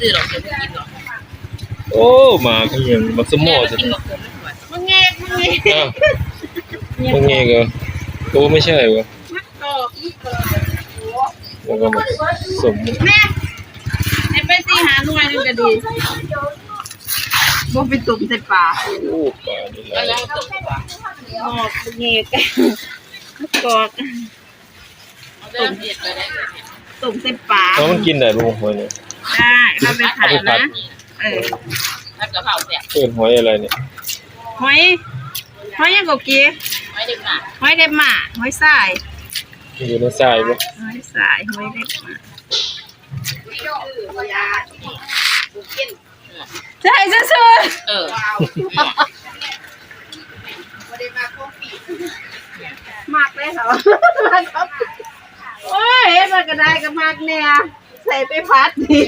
ซื่อๆหรอกจะไม่กินหรอกโอ้หมาก็ยังมักสมอแม่จะกินกับผมไม่ไหวมึงเงกมึงเงกอ้าวตรงนี้ก็โตไม่ใช่เหรอมักตอกอีกเออแล้วก็มาสมแม่ไอ้ไปตีหาหน่วยนึงก็ดีบ่ไปตุ่มใส่ปลาโอ้ปลานี่หก็ลายแล้วจบกว่าหอกมึงเงกมักตอกเอาเริ่มเด็ดเลยได้เลยตุ่มใส่ปลาแล้วมันกินได้บ่หอยเนี่ยได้ เอาไปขายนะ เออถ้ากะเพราแซ่บเอิ้นหอยอะไรเนี่ยหอยหอยยังกกี้ไม่ได้มาหอยเด็บหมาหอยทรายมันอยู่ในทรายบ่หอยทรายหอยเด็บหมาใช่ซื่อเออๆมากเลยเหรอโอ้ยมันก็ได้ก็มากเนี่ยใส่ไปพัดนี่